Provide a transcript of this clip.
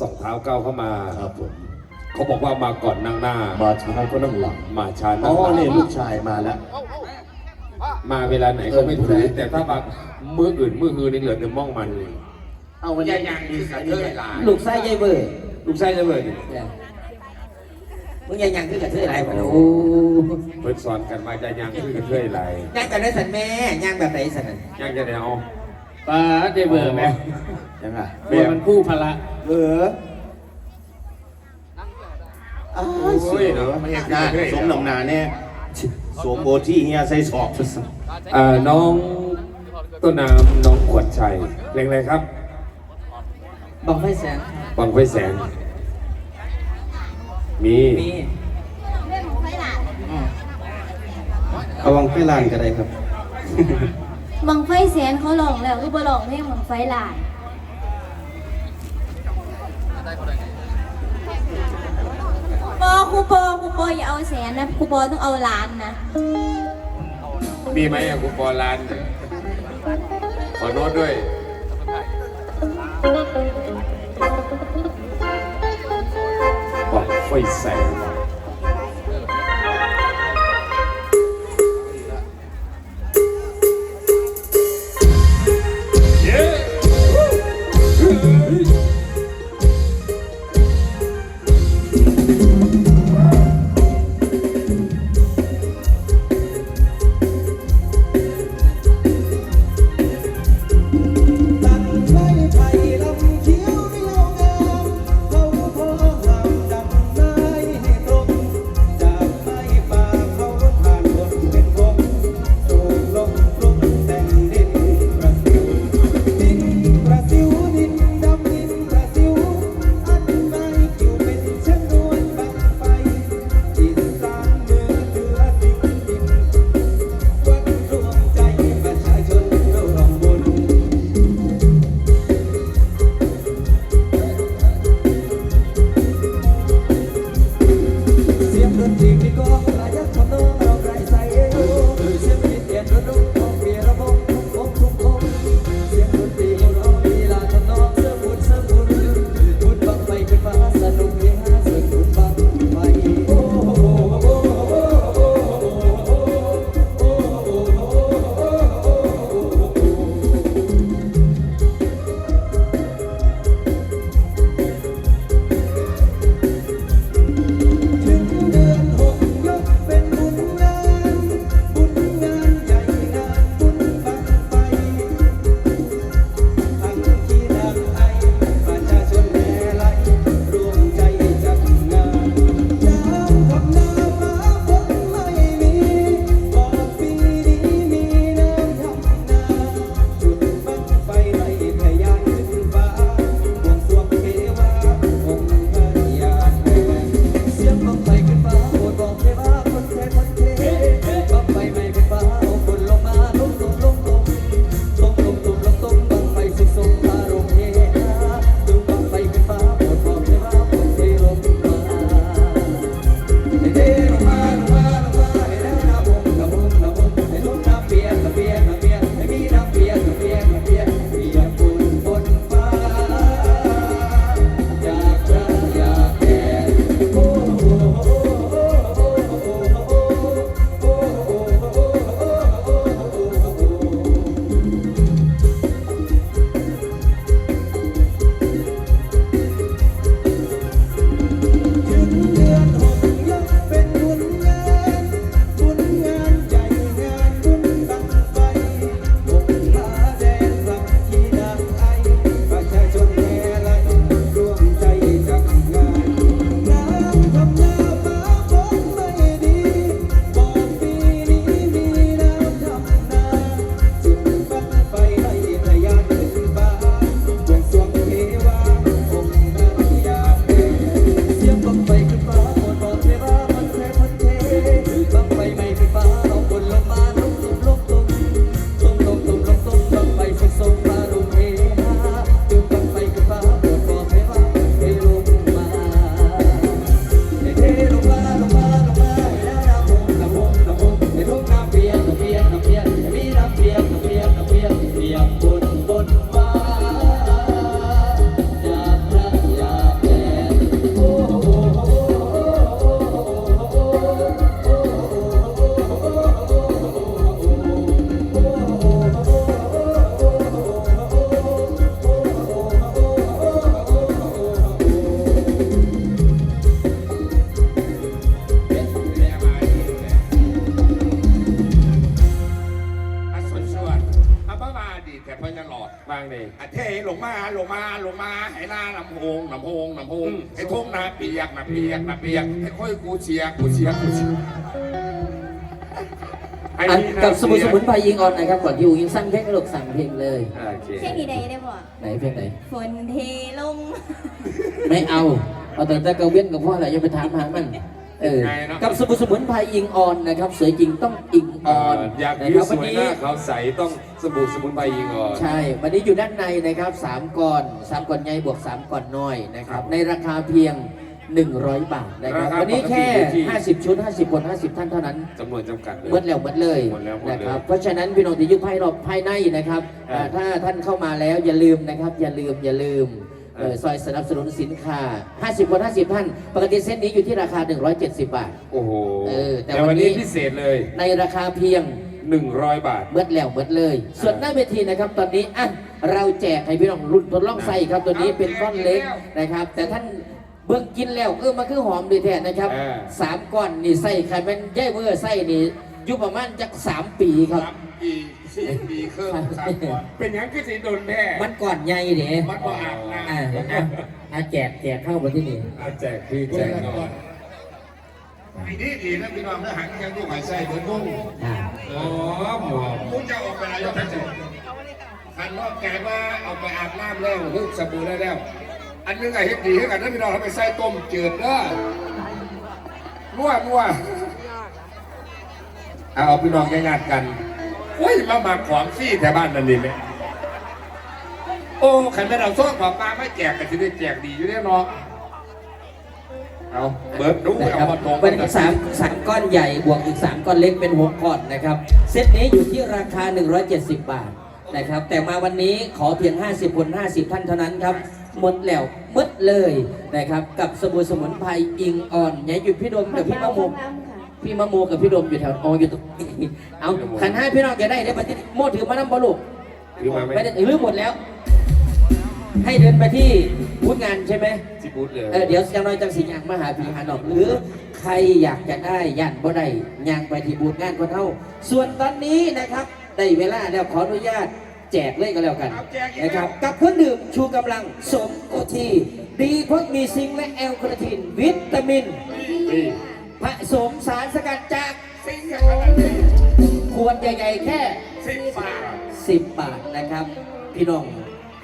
สองเท้าก้าวเข้ามาครับผมเขาบอกว่ามาก่อนนั่งหน้า มาช้าก็นั่งหลังมาช้าอ๋นั่องหลังนี่ลูกชายมาแล้ว มาเวลาไหนก็ไม่รู้แต่ถ้ามามืออื่นมือฮือนี่เหลือแต่มองมันเลย เอาวันนี้ยังมีสายที่ไหนล่ะลูกไส้ยายเบอร์ลูกไส้จะเบิดเนี่ยมึงยังยังคือกระเทยไรบ่โอ้เพิ่นสอนกันมาจะยังคือกระเรื่อยไรยังแต่ได้สันแม่ยังแบบไหนสันนั่นยังจะได้เอา ป้าเดเบอร์ไหมยังไงเบอร์มันคู่พละเบอร์อ้าวสวยเนาะไม่เห็นได้สมนำหนาเนี่ยสวมโบที่เฮียใส่สอบเอ่อน้องต้นน้ำน้องขวัญชัยเพลงอะไรครับบังไฟแสงบังไฟแสง มีมีเอาวังไฟลานก็ได้ครับ บังไฟแสนเขาลองแล้วก็บ่ลองเพลงบังไฟหลานปอครูปอครูปออย่าเอาแสนนะครูปอต้องเอาล้านนะมีไหมอะคุณปอล้านขอโน้ตด้วยบังไฟแสงีแต่เพระยาหลอดวางเลยอะเท่หลงมาหลงมาหลงมาไอ้หน้าลำโพงลำโพงลำโพงไอ้ทงนาเปียกนาเปียกนาเปียกไอ้ค่อยกูเชียกูเชียกูเชียอันกับสมุนสมุนไพรยิงออนนะครับก่อนที่อูยิงสั้นเพลงกรกสั่งเพลงเลยเพลงนี้ได้ได้บ่ไหนเพลงไหนฝนเทลง ไม่เอาเอาแต่ตะกระเวียนกับพ่อแหละยังไปถามหามัน เออกับสมุนสมุนไพรยิงออนนะครับ สวยจริงต้องอิงอเอ่อนออยากนะผิควรับสวันวยนี้หน้าขาวใสต้องสบู่สมุนไพรยิงอ่อน ใช่ วันนี้อยู่ด้านในนะครับ3ก้อน3ก้อนใหญ่บวก 3ก้อนน้อยนะครับ ในราคาเพียง 100 บาทนะครับวันนี้แค่50 ชุด 50 คน 50 ท่านเท่านั้นจำนวนจำกัดเลยเบิดแล้วเบิดเลยหมดแล้วหมดเลยนะครับ เพราะฉะนั้นพี่น้องที่อยุภายรอบภายในนะครับอ่าอ่าถ้าท่านเข้ามาแล้วอย่าลืมนะครับ อย่าลืมอย่าลืม เอ่ออ่าซอยสนับสนุนสินค้า 50คน50 ท่าน ปกติเส้นนี้อยู่ที่ราคา 170 บาท โอ้โหเออแต่แต่วัวันนนี้นี้พิเศษเลย ในราคาเพียง 100 บาทเบิดแล้วเบิดเลย ส่วนหน้าเวทีนะครับตอนนี้อะเราแจกให้พี่น้องรุ่นทดลองใส่ครับตัวนี้เป็นก้อนเล็กนะครับ แต่ท่านเบิ่งกินแล้วเออมันคือหอมดีแท้นะครับอ่าสามก้อนนี่ใส่ไข่เป็นย่ายเวอร์ใส่นี่อยู่ประมาณจักสามปีครับปี สี่ปีครึ่งสามก่อนเป็นหยังคือสีโดนแน่มันก่อนใหญ่เด้มันก็อาบน้อ่าอะอะแจกแจกเข้ามาที่นี่ำอาแจกพี่แจกก่อนไอ้นี่ดีนะพี่น้องเนื้อหางยังลูกหายไส้เหมือนกุ้งอ่าอ๋อหมอกูจะออกไปอะไรก็ได้คันว่าแกว่าเอาไปอาบน้ำแล้วฮึสบู่ได้แล้ว อันนึงไอ้เฮ็ดดีให้กันนะพี่น้องเอาไปใส่ต้มจืดเด้อนัวนัวเอาพี่น้องญาติๆกัน โอ้ยมามาของฟรี่แถวบ้านนั่นนี่ไหมโอ้ขันไม่เราซ่อนของมาไม่แจกกันจะได้แจกดีอยู่แน่นอนเอาเบิร์ดดูนะคเอารับมาตรงวันนี้สามสามก้อนใหญ่บวกอีกสามก้อนเล็กเป็นหกก้อนนะครับ เซตนี้อยู่ที่ราคา 170 บาทนะครับ แต่มาวันนี้ขอเพียง 50 คน 50 ท่านเท่านั้นครับ หมดแล้วหมดเลยนะครับ กับสบู่สมุนไพรอิงออนอย่าหยุดพี่ดมกับพี่มะโมน้ำค่ะ พี่มะโมกับพี่ดมอยู่แถวอ๋ออยู่ตรงนี้เอาขันห้าพี่น้องจะได้ได้ปฏิโมถือมาน้ำบอลูกถือมาไหมไม่ได้ถือหมดแล้ว ให้เดินไปที่บูธงานใช่ไหมที่บูธเลยเออเดี๋ยวจังน้อยจังสิยางมาหาพี่หาดอกหรือใครอยากจะได้ย่านบ่ได้ยางไปที่บูธงานคนเท่า ส่วนตอนนี้นะครับได้เวลาแล้วขออนุญาตแจกเลยก็แล้วกันนะครับกับเครื่องดื่มชูกำลังสมโอที ดีเพราะมีซิงค์และแอลคาทินวิตามินนี่ ผสมสารสกัดจากสิ่งอย่างนั้นนี่ขวดใหญ่ๆแค่สิบบาท 10 บาทนะครับ พี่น้อง